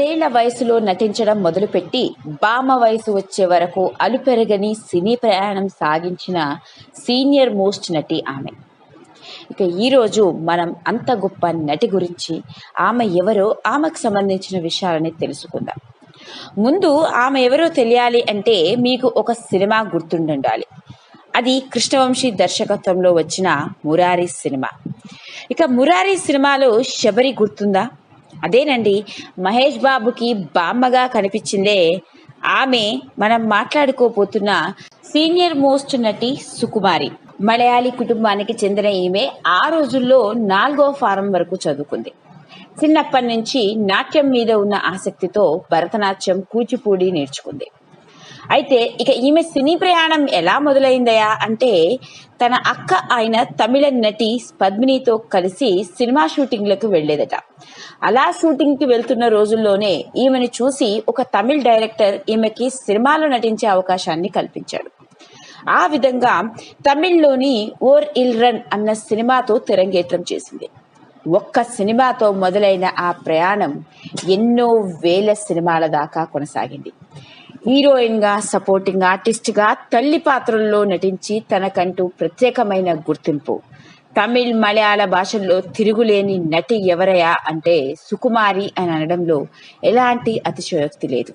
పదేళ్ళ వయసులో నటించడం మొదలుపెట్టి బామ వయసు వచ్చే వరకు అలుపెరగని సినీ ప్రయాణం సాగించిన సీనియర్ మోస్ట్ నటి ఆమె. ఇక ఈరోజు మనం అంత గొప్ప నటి గురించి ఆమె ఎవరో ఆమెకు సంబంధించిన విషయాలని తెలుసుకుందాం. ముందు ఆమె ఎవరో తెలియాలి అంటే మీకు ఒక సినిమా గుర్తుండాలి అది కృష్ణవంశీ దర్శకత్వంలో వచ్చిన మురారి సినిమా. ఇక మురారి సినిమాలో శబరి గుర్తుందా? అదేనండి. మహేష్ బాబుకి బామ్మగా కనిపించిందే. ఆమె మనం మాట్లాడుకోబోతున్న సీనియర్ మోస్ట్ నటి సుకుమారి. మలయాళీ కుటుంబానికి చెందిన ఈమె ఆ రోజుల్లో నాలుగో ఫారం వరకు చదువుకుంది. చిన్నప్పటి నుంచి నాట్యం మీద ఉన్న ఆసక్తితో భరతనాట్యం కూచిపూడి నేర్చుకుంది. అయితే ఇక ఈమె సినీ ప్రయాణం ఎలా మొదలైందయా అంటే తన అక్క ఆయన తమిళ నటి పద్మినితో కలిసి సినిమా షూటింగ్లకు వెళ్ళేదట అలా షూటింగ్కి వెళ్తున్న రోజుల్లోనే ఈమెను చూసి ఒక తమిళ్ డైరెక్టర్ ఈమెకి సినిమాలో నటించే అవకాశాన్ని కల్పించాడు. ఆ విధంగా తమిళ్ళోని ఓర్ ఇల్ రన్ అన్న సినిమాతో తెరంగేట్రం చేసింది. ఒక్క సినిమాతో మొదలైన ఆ ప్రయాణం ఎన్నో వేల సినిమాల దాకా కొనసాగింది. హీరోయిన్గా సపోర్టింగ్ ఆర్టిస్ట్గా తల్లి పాత్రల్లో నటించి తనకంటూ ప్రత్యేకమైన గుర్తింపు. తమిళ్ మలయాళ భాషల్లో తిరుగులేని నటి ఎవరయా అంటే సుకుమారి అని అనడంలో ఎలాంటి అతిశయోక్తి లేదు.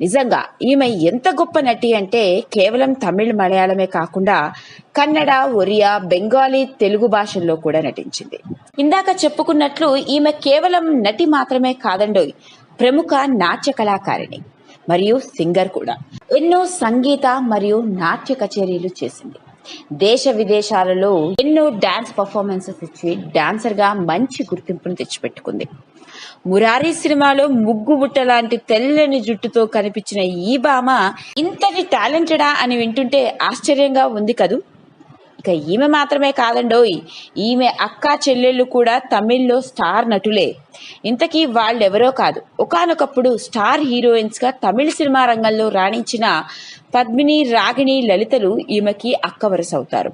నిజంగా ఈమె ఎంత గొప్ప నటి అంటే కేవలం తమిళ్ మలయాళమే కాకుండా కన్నడ ఒరియా బెంగాలీ తెలుగు భాషల్లో కూడా నటించింది. ఇందాక చెప్పుకున్నట్లు ఈమె కేవలం నటి మాత్రమే కాదండోయ్ ప్రముఖ నాట్య కళాకారిణి. మరియు సింగర్ కూడా. ఎన్నో సంగీత మరియు నాట్య కచేరీలు చేసింది. దేశ విదేశాలలో ఎన్నో డాన్స్ పర్ఫార్మెన్సెస్ ఇచ్చి డాన్సర్గా మంచి గుర్తింపును తెచ్చిపెట్టుకుంది. మురారి సినిమాలో ముగ్గు బుట్ట లాంటి తెల్లని జుట్టుతో కనిపించిన ఈ భామ ఇంతటి టాలెంటెడా అని వింటుంటే ఆశ్చర్యంగా ఉంది కదూ? ఇక ఈమె మాత్రమే కాదండోయ్ ఈమె అక్క చెల్లెళ్ళు కూడా తమిళ్ళో స్టార్ నటులే. ఇంతకీ వాళ్ళెవరో కాదు. ఒకానొకప్పుడు స్టార్ హీరోయిన్స్గా తమిళ సినిమా రంగంలో రాణించిన పద్మిని రాగిణి లలితలు ఈమెకి అక్క వరుసవుతారు.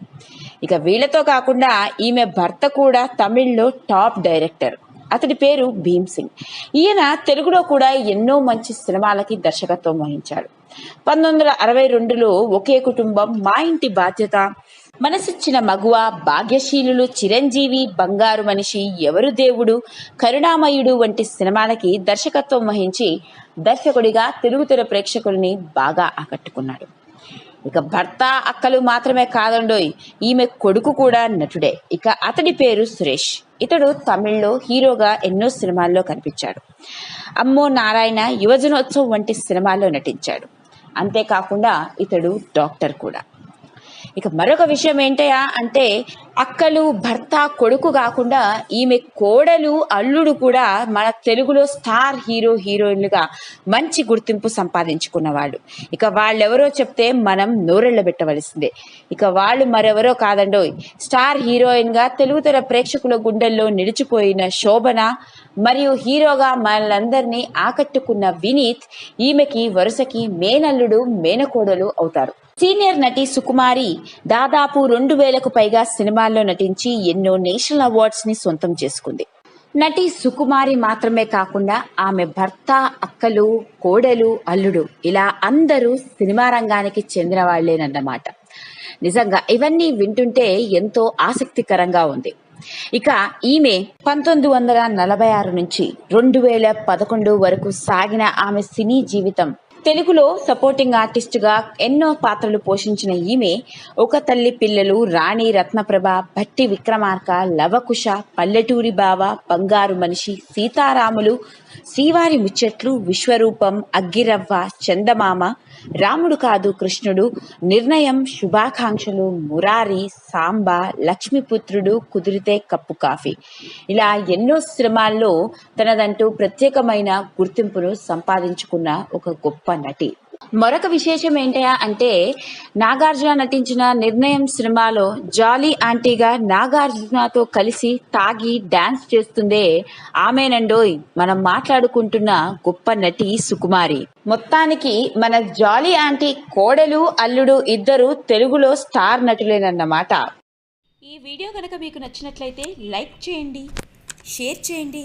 ఇక వీళ్ళతో కాకుండా ఈమె భర్త కూడా తమిళ్ళో టాప్ డైరెక్టర్. అతడి పేరు భీమ్ సింగ్. ఈయన తెలుగులో కూడా ఎన్నో మంచి సినిమాలకి దర్శకత్వం వహించాడు. పంతొమ్మిది వందల అరవై రెండులో ఒకే కుటుంబం మా ఇంటి బాధ్యత మనసిచ్చిన మగువ భాగ్యశీలులు చిరంజీవి బంగారు మనిషి ఎవరు దేవుడు? కరుణామయుడు వంటి సినిమాలకి దర్శకత్వం వహించి దర్శకుడిగా తెలుగు తెర ప్రేక్షకుల్ని బాగా ఆకట్టుకున్నాడు. ఇక భర్త అక్కలు మాత్రమే కాదండోయ్ ఈమె కొడుకు కూడా నటుడే. ఇక అతడి పేరు సురేష్. ఇతడు తమిళ్ళో హీరోగా ఎన్నో సినిమాల్లో కనిపించాడు. అమ్మో నారాయణ యువజనోత్సవం వంటి సినిమాల్లో నటించాడు. అంతేకాకుండా ఇతడు డాక్టర్ కూడా. ఇక మరొక విషయం ఏంటయా అంటే అక్కలు భర్త కొడుకు కాకుండా ఈమె కోడలు అల్లుడు కూడా మన తెలుగులో స్టార్ హీరో హీరోయిన్లుగా మంచి గుర్తింపు సంపాదించుకున్నవాళ్ళు. ఇక వాళ్ళెవరో చెప్తే మనం నోరెళ్ళ పెట్టవలసిందే. ఇక వాళ్ళు మరెవరో కాదండోయ్ స్టార్ హీరోయిన్గా ప్రేక్షకుల గుండెల్లో నిలిచిపోయిన శోభన మరియు హీరోగా మనలందరినీ ఆకట్టుకున్న వినీత్ ఈమెకి వరుసకి మేనల్లుడు మేనకోడలు అవుతారు. సీనియర్ నటి సుకుమారి దాదాపు రెండు వేలకు పైగా సినిమాల్లో నటించి ఎన్నో నేషనల్ అవార్డ్స్ని సొంతం చేసుకుంది. నటి సుకుమారి మాత్రమే కాకుండా ఆమె భర్త అక్కలు కోడలు అల్లుడు ఇలా అందరూ సినిమా రంగానికి చెందిన వాళ్ళేనన్నమాట నిజంగా ఇవన్నీ వింటుంటే ఎంతో ఆసక్తికరంగా ఉంది. ఇక ఈమె పంతొమ్మిది వందల నలభై ఆరు నుంచి రెండు వేల పదకొండు వరకు సాగిన ఆమె సినీ జీవితం తెలుగులో సపోర్టింగ్ ఆర్టిస్ట్గా ఎన్నో పాత్రలు పోషించిన ఈమె ఒక తల్లి పిల్లలు రాణి రత్నప్రభ భట్టి విక్రమార్క లవకుశ పల్లెటూరి బావ బంగారు మనిషి సీతారాములు శ్రీవారి ముచ్చట్లు విశ్వరూపం అగ్గిరవ్వ చందమామ రాముడు కాదు కృష్ణుడు. నిర్ణయం శుభాకాంక్షలు మురారి సాంబ లక్ష్మీపుత్రుడు కుదిరితే కప్పు కాఫీ. ఇలా ఎన్నో సినిమాల్లో తనదంటూ ప్రత్యేకమైన గుర్తింపును సంపాదించుకున్న ఒక గొప్ప నటి. మరొక విశేషం ఏంటయా అంటే నాగార్జున నటించిన నిర్ణయం సినిమాలో జాలీ ఆంటీగా నాగార్జునతో కలిసి తాగి డాన్స్ చేస్తుందే ఆమెనండోయ్. మనం మాట్లాడుకుంటున్న గొప్ప నటి సుకుమారి. మొత్తానికి మన జాలీ ఆంటీ కోడలు అల్లుడు ఇద్దరు తెలుగులో స్టార్ నటులేనన్నమాట. ఈ వీడియో కనుక మీకు నచ్చినట్లయితే లైక్ చేయండి షేర్ చేయండి